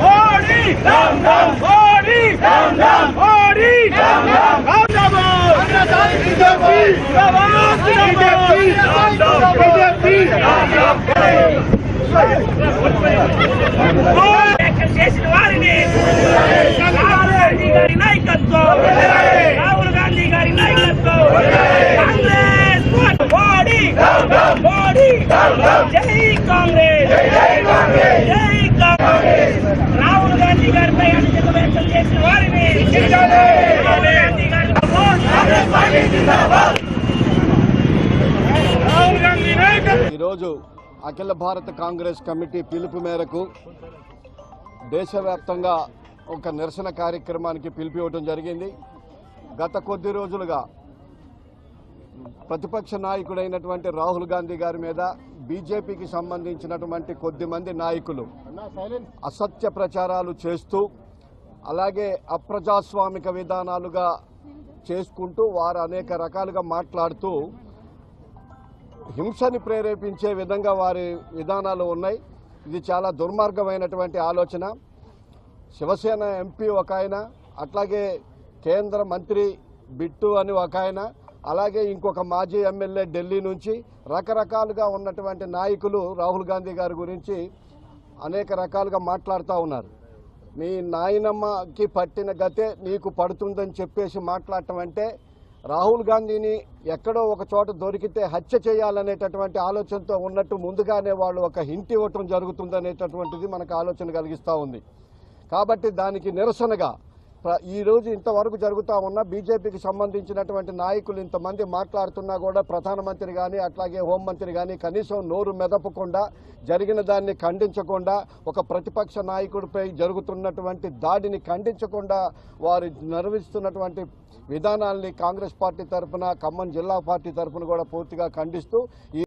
మోడీ మోడీ మోడీ వ్యాఖ్యలు చేసిన వారిని రాహుల్ గాంధీ గారి నాయకత్వం రాహుల్ గాంధీ గారి నాయకత్వం కాంగ్రెస్ మోడీ మోడీ జై కాంగ్రెస్! జై కాంగ్రెస్! రాహుల్ గాంధీ గారిపై అనుచిత వ్యాఖ్యలు చేసిన వారిని రాహుల్ గాంధీ గారి రాహుల్ గాంధీ నాయకత్వం! ఈరోజు అఖిల భారత కాంగ్రెస్ కమిటీ పిలుపు మేరకు దేశవ్యాప్తంగా ఒక నిరసన కార్యక్రమానికి పిలుపు ఇవ్వడం జరిగింది. గత కొద్ది రోజులుగా ప్రతిపక్ష నాయకుడైనటువంటి రాహుల్ గాంధీ గారి మీద బీజేపీకి సంబంధించినటువంటి కొద్ది మంది నాయకులు అసత్య ప్రచారాలు చేస్తూ అలాగే అప్రజాస్వామిక విధానాలుగా చేసుకుంటూ వారు అనేక రకాలుగా మాట్లాడుతూ హింసని ప్రేరేపించే విధంగా వారి విధానాలు ఉన్నాయి. ఇది చాలా దుర్మార్గమైనటువంటి ఆలోచన. శివసేన ఎంపీ ఒక ఆయన అట్లాగే కేంద్ర మంత్రి బిట్టు అని ఒక ఆయన అలాగే ఇంకొక మాజీ ఎమ్మెల్యే ఢిల్లీ నుంచి రకరకాలుగా ఉన్నటువంటి నాయకులు రాహుల్ గాంధీ గారి గురించి అనేక రకాలుగా మాట్లాడుతూ ఉన్నారు. మీ నాయనమ్మకి పట్టిన గతే నీకు పడుతుందని చెప్పేసి మాట్లాడటం అంటే రాహుల్ గాంధీని ఎక్కడో ఒక చోట దొరికితే హత్య చేయాలనేటటువంటి ఆలోచనతో ఉన్నట్టు ముందుగానే వాళ్ళు ఒక హింట్ ఇవ్వటం జరుగుతుందనేటటువంటిది మనకు ఆలోచన కలిగిస్తూ ఉంది. కాబట్టి దానికి నిరసనగా ఈరోజు ఈ రోజు ఇంతవరకు జరుగుతూ ఉన్న బీజేపీకి సంబంధించినటువంటి నాయకులు ఇంతమంది మాట్లాడుతున్నా కూడా ప్రధానమంత్రి కానీ అట్లాగే హోంమంత్రి కానీ కనీసం నోరు మెదపకుండా జరిగిన దాన్ని ఖండించకుండా ఒక ప్రతిపక్ష నాయకుడిపై జరుగుతున్నటువంటి దాడిని ఖండించకుండా వారు నిర్వహిస్తున్నటువంటి విధానాల్ని కాంగ్రెస్ పార్టీ తరఫున ఖమ్మం జిల్లా పార్టీ తరఫున కూడా పూర్తిగా ఖండిస్తూ ఈ